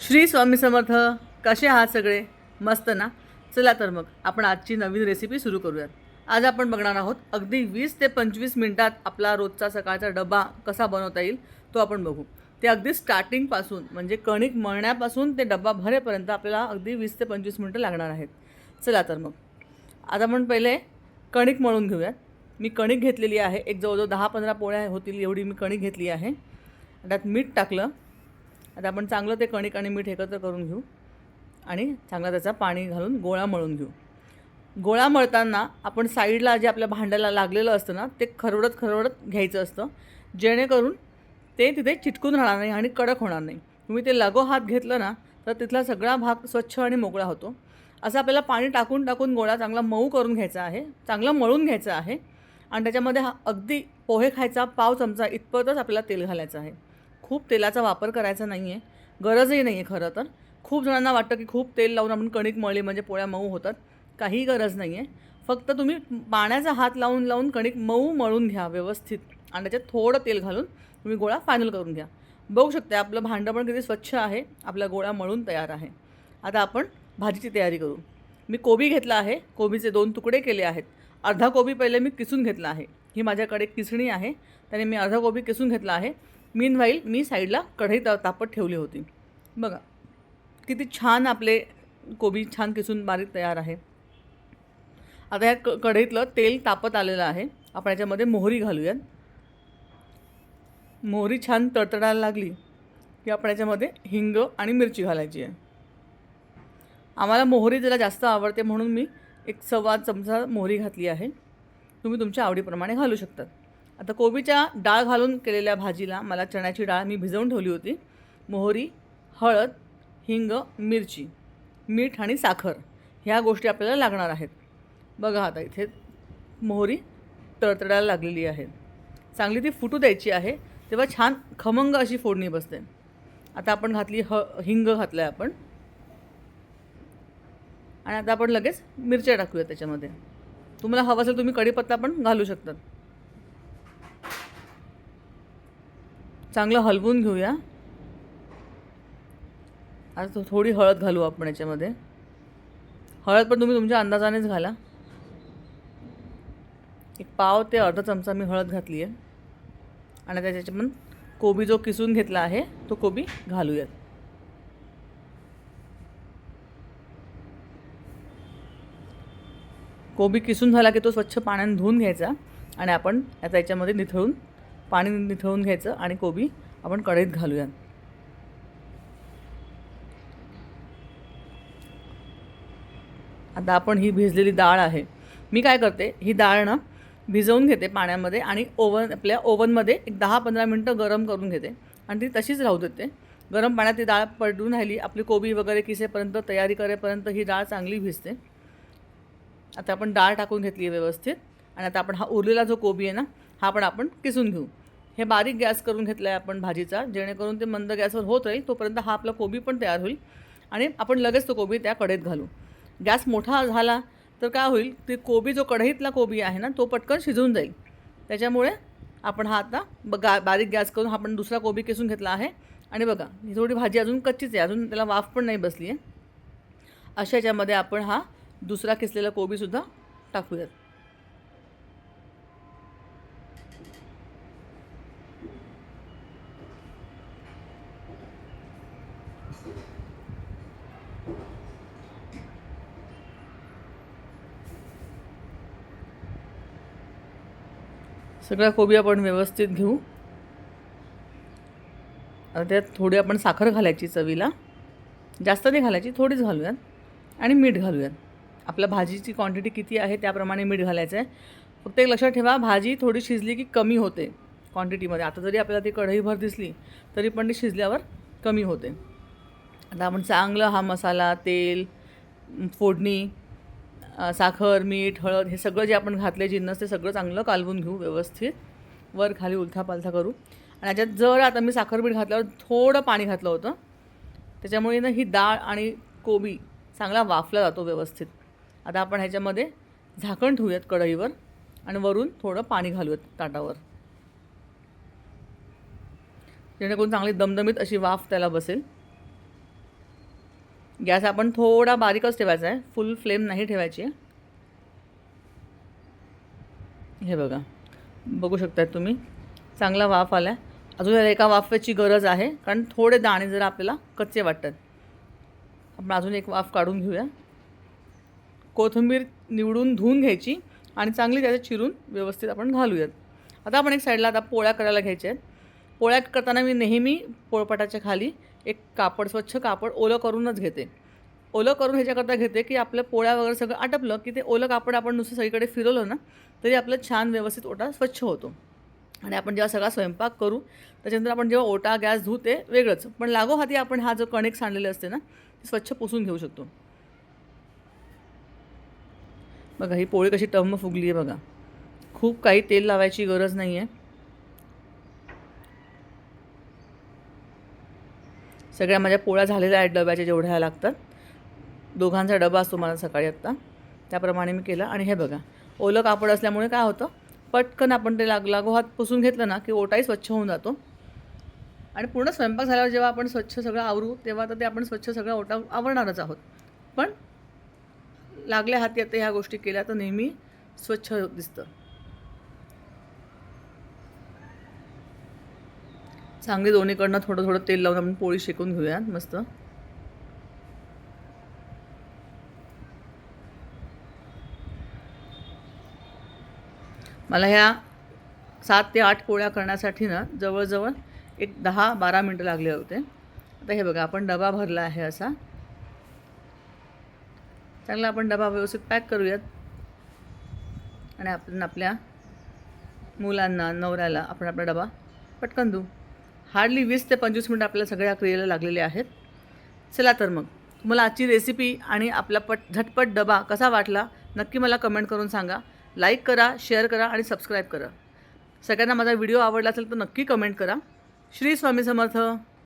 श्री स्वामी समर्थ कसे आहात सगळे? मस्त ना? चला तर मग आपण आजची नवीन रेसिपी सुरू करूयात. आज आपण बघणार आहोत अगदी वीस ते पंचवीस मिनटात आपला रोजचा सकाळचा डबा कसा बनवता येईल तो आपण बघू. ते अगदी स्टार्टिंगपासून म्हणजे कणिक मळण्यापासून ते डबा भरेपर्यंत आपल्याला अगदी वीस ते पंचवीस मिनटं लागणार आहेत. चला तर मग. आता आपण पहिले कणिक मळून घेऊयात. मी कणिक घेतलेली आहे एक जवळजवळ दहा पंधरा पोळ्या होतील एवढी मी कणिक घेतली आहे. त्यात मीठ टाकलं. आता आपण चांगलं ते कणिक आणि मीठ एकत्र करून घेऊ आणि चांगला त्याचा पाणी घालून गोळा मळून घेऊ. गोळा मळताना आपण साईडला जे आपल्या भांड्याला लागलेलं असतं ना ते खरवडत खरवडत घ्यायचं असतं. जेणेकरून ते तिथे चिटकून राहणार नाही आणि कडक होणार नाही. तुम्ही ते लगो हात घेतलं ना तर तिथला सगळा भाग स्वच्छ आणि मोकळा होतो. असं आपल्याला पाणी टाकून टाकून गोळा चांगला मऊ करून घ्यायचा आहे चांगलं मळून घ्यायचं आहे आणि त्याच्यामध्ये हा अगदी पोहे खायचा पाव चमचा इतपतच आपल्याला तेल घालायचं आहे. खूप तेलाचा वापर करायचा नाही आहे गरजही नाही आहे खरं तर. खूप जणांना वाटतं की खूप तेल लावून आपण कणिक मळली म्हणजे पोळ्या मऊ होतात. काही गरज नाही आहे फक्त तुम्ही पाण्याचा हात लावून लावून कणिक मऊ मळून घ्या व्यवस्थित. आणि त्याच्यात थोडं तेल घालून तुम्ही गोळा फायनल करून घ्या. बघू शकता आपलं भांडं पण किती स्वच्छ आहे. आपला गोळा मळून तयार आहे. आता आपण भाजीची तयारी करू. मी कोबी घेतला आहे. कोबीचे दोन तुकडे केले आहेत. अर्धा कोबी पहिले मी किसून घेतला आहे. ही माझ्याकडे किसणी आहे. त्याने मी अर्धा कोबी किसून घेतला आहे. मीन मी साईडला कढई ता तापत ठेवली होती. बघा किती छान आपले कोबी छान किसून बारीक तयार आहे. आता ह्या क कढईतलं तेल तापत आलेलं आहे. आपण याच्यामध्ये मोहरी घालूयात. मोहरी छान तडतडायला लागली की आपण याच्यामध्ये हिंग आणि मिरची घालायची आहे. आम्हाला मोहरी जरा जास्त आवडते म्हणून मी एक सव्वा चमचा मोहरी घातली आहे. तुम्ही तुमच्या आवडीप्रमाणे घालू शकतात. आता कोबीच्या डाळ घालून केलेल्या भाजीला मला चण्याची डाळ मी भिजवून ठेवली होती. मोहरी हळद हिंग मिरची मीठ आणि साखर ह्या गोष्टी आपल्याला लागणार आहेत. बघा आता इथे मोहरी तडतडायला लागलेली आहे. चांगली ती फुटू द्यायची आहे. तेव्हा छान खमंग अशी फोडणी बसते. आता आपण घातली ह हिंग घातलं आहे आपण. आणि आता आपण लगेच मिरच्या टाकूया त्याच्यामध्ये. तुम्हाला हवं असेल तुम्ही कढीपत्ता पण घालू शकतात. चांगलं हलवून घेऊया. आता थो- थोडी हळद घालू आपण याच्यामध्ये. हळद पण तुम्ही तुमच्या अंदाजानेच घाला. एक पाव ते अर्धा चमचा मी हळद घातली आहे. आणि त्याच्या पण कोबी जो किसून घेतला आहे तो कोबी घालूयात. कोबी किसून झाला की तो स्वच्छ पाण्याने धुवून घ्यायचा आणि आपण आता याच्यामध्ये निथळून पाणी निथळून घ्यायचं आणि कोबी आपण कढईत घालूयात. आता आपण ही भिजलेली डाळ आहे. मी काय करते ही डाळ ना भिजवून घेते पाण्यामध्ये आणि ओवन आपल्या ओव्हनमध्ये एक दहा पंधरा मिनटं गरम करून घेते. आणि ती तशीच राहू देते. गरम पाण्यात ती डाळ पडून राहिली आपली कोबी वगैरे किसेपर्यंत तयारी करेपर्यंत ही डाळ चांगली भिजते. आता आपण डाळ टाकून घेतली आहे व्यवस्थित. आणि आता आपण हा उरलेला जो कोबी आहे ना हा पण आपण किसून घेऊ. हे बारीक गॅस करून घेतला आहे आपण भाजीचा जेणेकरून ते मंद गॅसवर होत राहील तोपर्यंत हा आपला कोबी पण तयार होईल आणि आपण लगेच तो कोबी त्या कढईत घालू. गॅस मोठा झाला तर काय होईल ते कोबी जो कढईतला कोबी आहे ना तो पटकन शिजून जाईल. त्याच्यामुळे आपण हा आता ब गा बारीक गॅस करून हा आपण दुसरा कोबी किसून घेतला आहे. आणि बघा ही थोडी भाजी अजून कच्चीच आहे अजून त्याला वाफ पण नाही बसली आहे अशा याच्यामध्ये आपण हा दुसरा किसलेला कोबीसुद्धा टाकूयात. सगळ्या कोबी आपण व्यवस्थित घेऊ. त्यात थोडी आपण साखर घालायची चवीला. जास्त नाही घालायची थोडीच घालूयात. आणि मीठ घालूयात. आपल्या भाजीची क्वांटिटी किती आहे त्याप्रमाणे मीठ घालायचं आहे फक्त एक लक्षात ठेवा भाजी थोडी शिजली की कमी होते क्वांटिटीमध्ये आता जरी आपल्याला ती कढईभर दिसली तरी पण ती शिजल्यावर कमी होते. आता आपण चांगलं हा मसाला तेल फोडणी साखर मीठ हळद हे सगळं जे आपण घातले जिन्नस ते सगळं चांगलं कालवून घेऊ व्यवस्थित. वर खाली उलथा पालथा करू. आणि याच्यात जर आता मी साखर मीठ घातल्यावर थोडं पाणी घातलं होतं त्याच्यामुळे ना ही डाळ आणि कोबी चांगला वाफला जातो व्यवस्थित. आता आपण ह्याच्यामध्ये झाकण ठेवूयात कढईवर आणि वरून थोडं पाणी घालूयात ताटावर. जेणेकरून चांगली दमदमीत अशी वाफ त्याला बसेल. गॅस आपण थोडा बारीकच ठेवायचा आहे. फुल फ्लेम नाही ठेवायची हे बघा. बघू शकता तुम्ही. चांगला वाफ आला आहे अजून याला एका वाफेची गरज आहे. कारण थोडे दाणे जरा आपल्याला कच्चे वाटतात. आपण अजून एक वाफ काढून घेऊया. कोथिंबीर निवडून धुवून घ्यायची आणि चांगली त्याच्यात चिरून व्यवस्थित आपण घालूयात. आता आपण एक साईडला आता पोळ्या करायला घ्यायच्या आहेत. पोळ्या करताना मी नेहमी पोळपाटाच्या खाली एक कापड स्वच्छ कापड ओलं करूनच घेते. ओलं करून ह्याच्याकरता घेते की आपल्या पोळ्या वगैरे सगळं आटपलं की ते ओलं कापड आपण नुसतं सगळीकडे फिरवलं ना तरी आपलं छान व्यवस्थित ओटा स्वच्छ होतो. आणि आपण जेव्हा सगळा स्वयंपाक करू त्याच्यानंतर आपण जेव्हा ओटा गॅस धुते वेगळंच. पण लागोहाती आपण हा जो कणिक सांडलेले असते ना ते स्वच्छ पुसून घेऊ शकतो. बघा ही पोळी कशी टम्म फुगली आहे बघा. खूप काही तेल लावायची गरज नाही आहे सगळ्या माझ्या पोळ्या झालेल्या आहेत डब्याच्या जेवढ्या लागतात. दोघांचा डबा असतो मला सकाळी आत्ता. त्याप्रमाणे मी केलं आणि हे बघा ओलं कापड असल्यामुळे काय होतं पटकन आपण ते लाग लागोहात पुसून घेतलं ना की ओटाही स्वच्छ होऊन जातो. आणि पूर्ण स्वयंपाक झाल्यावर जेव्हा आपण स्वच्छ सगळं आवरू तेव्हा तर ते आपण स्वच्छ सगळं ओटा आवरणारच आहोत. पण लागल्या हाती आता ह्या गोष्टी केल्या तर नेहमी स्वच्छ दिसतं. चांगली दोन्हीकडनं थोडं थोडं तेल लावून आपण पोळी शेकून घेऊयात मस्त. मला ह्या सात ते आठ पोळ्या करण्यासाठी ना जवळजवळ एक दहा बारा मिनटं लागले होते. आता हे बघा आपण डबा भरला आहे असा. चांगला आपण डबा व्यवस्थित पॅक करूयात. आणि आपण आपल्या मुलांना नवऱ्याला आपण आपला डबा पटकन देऊ. हार्डली वीस ते पंचवीस मिनटं आपल्या सगळ्या क्रियेला लागलेले आहेत. चला तर मग. तुम्हाला आजची रेसिपी आणि आपला पट झटपट डबा कसा वाटला नक्की मला कमेंट करून सांगा. लाईक करा शेअर करा आणि सबस्क्राईब करा. सगळ्यांना माझा व्हिडिओ आवडला असेल तर नक्की कमेंट करा. श्री स्वामी समर्थ.